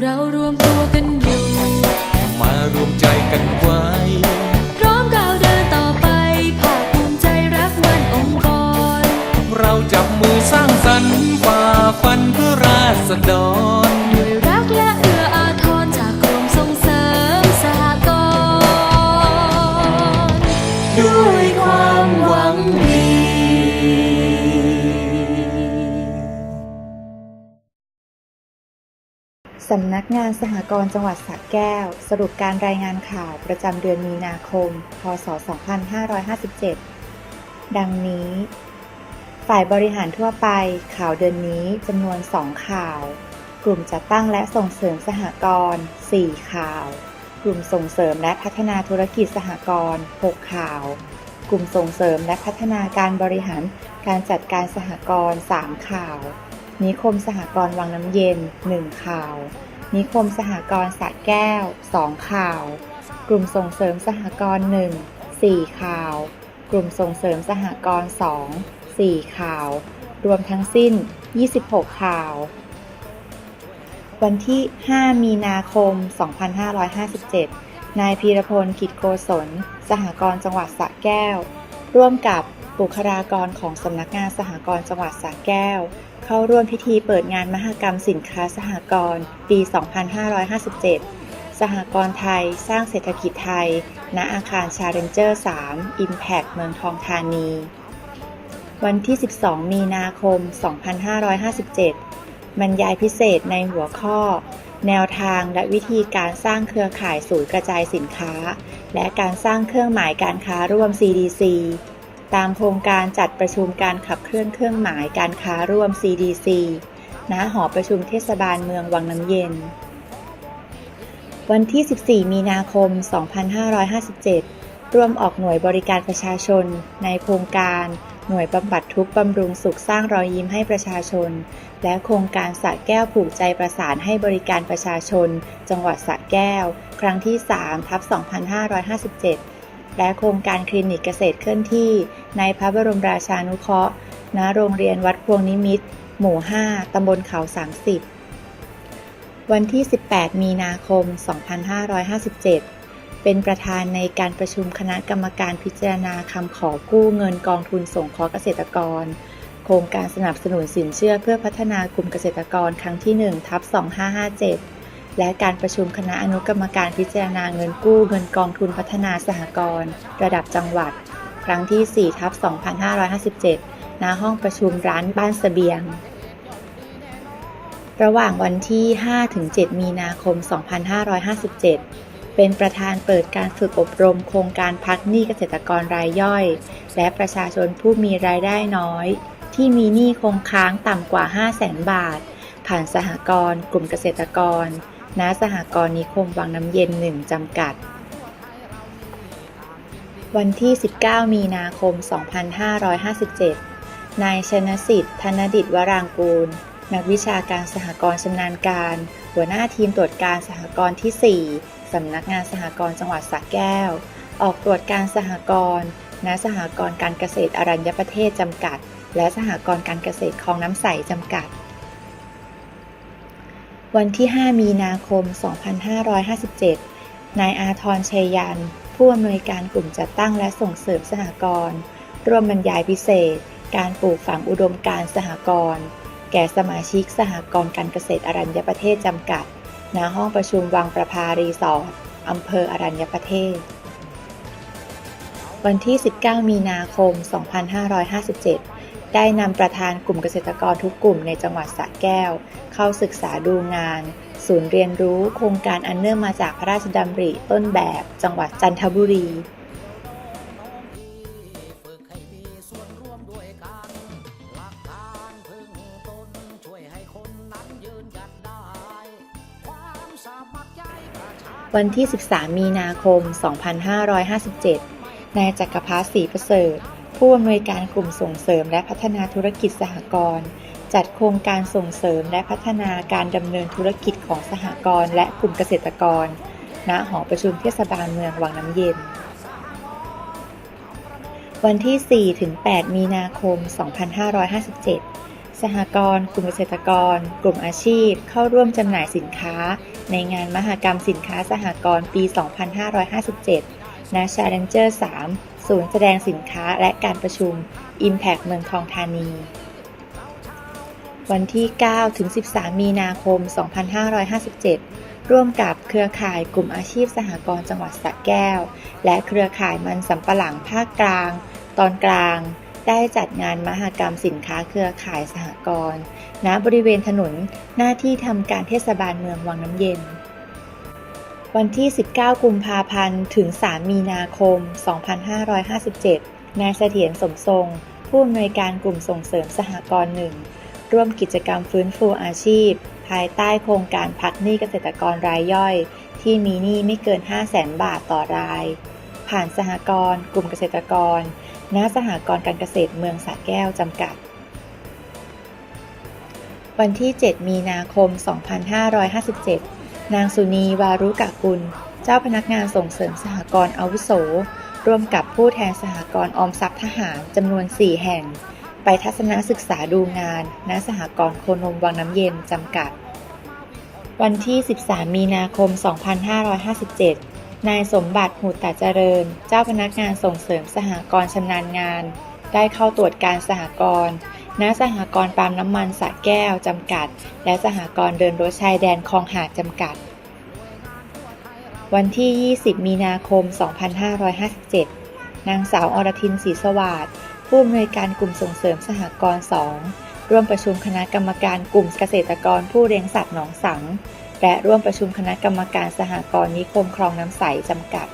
เรารวมตัวกันอยู่ มารวมใจกันไว้ พร้อมก้าวเดินต่อไป ภาคภูมิใจรักวันองค์กร เราจับมือสร้างสรรค์ฝ่าฟันเพื่อราษฎรด้วยรั สำนักงานสหกรณ์จังหวัดสระแก้ว สรุปการรายงานข่าวประจำเดือนมีนาคม พศ 2557 ดังนี้ ฝ่ายบริหารทั่วไปข่าวเดือนนี้จำนวน 2 ข่าว กลุ่มจัดตั้งและส่งเสริมสหกรณ์4 ข่าว กลุ่มส่งเสริมและพัฒนาธุรกิจสหกรณ์6 ข่าว กลุ่มส่งเสริมและพัฒนาการบริหารการจัดการสหกรณ์3ข่าว นิคมสหกรณ์วังน้ำเย็น 1 ข่าว นิคมสหกรณ์สระแก้ว 2 ข่าว กลุ่มส่งเสริมสหกรณ์1 4 ข่าว กลุ่มส่งเสริมสหกรณ์2 4 ข่าว รวมทั้งสิ้น 26 ข่าว วันที่ 5 มีนาคม 2557 นายพีรพลกิจโกศล สหกรณ์จังหวัดสระแก้ว ร่วมกับ บุคลากรของสำนักงานสหกรณ์จังหวัดสระแก้ว เข้าร่วมพิธีเปิดงานมหกรรมสินค้าสหกรณ์ปี 2557 สหกรณ์ไทยสร้างเศรษฐกิจไทย ณ อาคารชาเลนเจอร์ 3 Impact เมืองทองธานี วันที่ 12 มีนาคม 2557 บรรยายพิเศษในหัวข้อ แนวทางและวิธีการสร้างเครือข่ายศูนย์กระจายสินค้า และการสร้างเครื่องหมายการค้าร่วม CDC ตามโครงการจัดประชุมการขับเคลื่อนเครื่องหมายการค้าร่วม CDC ณหอประชุมเทศบาลเมืองวังน้ำเย็น วันที่ 14 มีนาคม 2557 ร่วมออกหน่วยบริการประชาชน ในโครงการหน่วยบำบัดทุกบำรุงสุขสร้างรอยยิ้มให้ประชาชน และโครงการสระแก้วผูกใจประสานให้บริการประชาชน จังหวัดสระแก้ว ครั้งที่3ทับ2557 และโครงการคลินิกเกษตรเคลื่อนที่ ในพระบรมราชานุเคราะห์ ณ โรงเรียนวัดพวงนิมิตรหมู่ 5 ตำบลเขา 30 วันที่ 18 มีนาคม 2557 เป็นประธานในการประชุมคณะกรรมการพิจารณาคำขอกู้เงินกองทุนสงเคราะห์เกษตรกร โครงการสนับสนุนสินเชื่อเพื่อพัฒนากลุ่มเกษตรกรครั้งที่1ทับ2557 และการประชุมคณะอนุกรรมการพิจารณาเงินกู้เงินกองทุนพัฒนาสหกรณ์ระดับจังหวัด ครั้งที่4ทับ2557 ณ ห้องประชุมร้านบ้านเสบียง ระหว่างวันที่ 5-7 มีนาคม 2557 เป็นประธานเปิดการฝึกอบรมโครงการพักหนี้เกษตรกรรายย่อย และประชาชนผู้มีรายได้น้อย ที่มีหนี้คงค้างต่ำกว่า 500,000 บาท ผ่านสหกรณ์กลุ่มเกษตรกร ณ สหกรณ์นิคมวังน้ำเย็น1จำกัด วันที่ 19 มีนาคม 2557 นายชนสิทธิ์ ธนดิตวรางกูล นักวิชาการสหกรณ์ชำนาญการ หัวหน้าทีมตรวจการสหกรณ์ที่ 4 สำนักงานสหกรณ์จังหวัดสระแก้ว ออกตรวจการสหกรณ์ณสหกรณ์การเกษตรอรัญญประเทศจำกัด และสหกรณ์การเกษตรคลองน้ำใสจำกัด วันที่ 5 มีนาคม 2557 นายอาทรชัยยัน ผู้อำนวยการกลุ่มจัดตั้งและส่งเสริมสหกรณ์ร่วมบรรยายพิเศษ การปลูกฝังอุดมการสหกรณ์แก่สมาชิกสหกรณ์การเกษตรอรัญญประเทศจำกัด ณ ห้องประชุมวังประภารีสอร์ทอำเภออรัญญประเทศ วันที่ 19 มีนาคม 2557 ได้นำประธานกลุ่มเกษตรกรทุกกลุ่มในจังหวัดสระแก้ว เข้าศึกษาดูงาน ศูนย์เรียนรู้โครงการอันเนื่องมาจากพระราชดำริต้นแบบ จังหวัดจันทบุรีวันหลักการพึ่งตนช่วยให้คนนั้นยืนหยัดได้ความสามัคคีประชาวันที่ 13 มีนาคม 2557 นายจักรพัฒน์ศรีประเสริฐ ผู้อำนวยการกลุ่มส่งเสริมและพัฒนาธุรกิจสหกรณ์จัดโครงการส่งเสริมและพัฒนาการดำเนินธุรกิจของสหกรณ์และกลุ่มเกษตรกร ณ หอประชุมเทศบาลเมืองวังน้ำเย็น วันที่4-8มีนาคม 2557สสหกรณ์กลุ่มเกษตรกร กลุ่มอาชีพ เข้าร่วมจำหน่ายสินค้า ในงานมหกรรมสินค้าสหกรณ์ปี 2557 ณ Challenger 3 ศูนย์แสดงสินค้าและการประชุม Impact เมืองทองธานี วันที่ 9 ถึง 13 มีนาคม 2557 ร่วมกับเครือข่ายกลุ่มอาชีพสหกรณ์จังหวัดสระแก้ว และเครือข่ายมันสำปะหลังภาคกลาง ตอนกลาง ได้จัดงานมหกรรมสินค้าเครือข่ายสหกรณ์ณบริเวณถนนหน้าที่ทำการเทศบาลเมืองวังน้ำเย็น วันที่ 19 กุมภาพันธ์ ถึง 3 มีนาคม 2557 นายเสถียรสมทรง ผู้อำนวยการกลุ่มส่งเสริมสหกรณ์หนึ่ง ร่วมกิจกรรมฟื้นฟูอาชีพ ภายใต้โครงการพักหนี้เกษตรกรรายย่อย ที่มีหนี้ไม่เกิน 5 0 0แสนบาทต่อราย ผ่านสหกรณ์กลุ่มเกษตรกร ณ สหกรณ์การเกษตรเมืองสระแก้วจำกัด วันที่ 7 มีนาคม 2557 นางสุนีวารุกะกุล เจ้าพนักงานส่งเสริมสหกรณ์อาวุโส ร่วมกับผู้แทนสหกรณ์ออมทรัพย์ทหารจำนวน 4 แห่ง ไปทัศนศึกษาดูงาน ณ สหกรณ์โคนมวังน้ำเย็นจำกัด วันที่ 13 มีนาคม 2557 นายสมบัติหูตาเจริญ เจ้าพนักงานส่งเสริมสหกรณ์ชำนาญงาน ได้เข้าตรวจการสหกรณ์ ณสหกรณ์ปาล์มน้ำมันสระแก้วจำกัด และสหกรณ์เดินรถชายแดนคลองหาดจำกัด วันที่ 20 มีนาคม 2557 นางสาวอรทินศรีสวัสดิ์ผู้อำนวยการกลุ่มส่งเสริมสหกรณ์ 2 ร่วมประชุมคณะกรรมการกลุ่มเกษตรกรผู้เลี้ยงสัตว์หนองสัง และร่วมประชุมคณะกรรมการสหกรณ์นิคมคลองน้ำใสจำกัด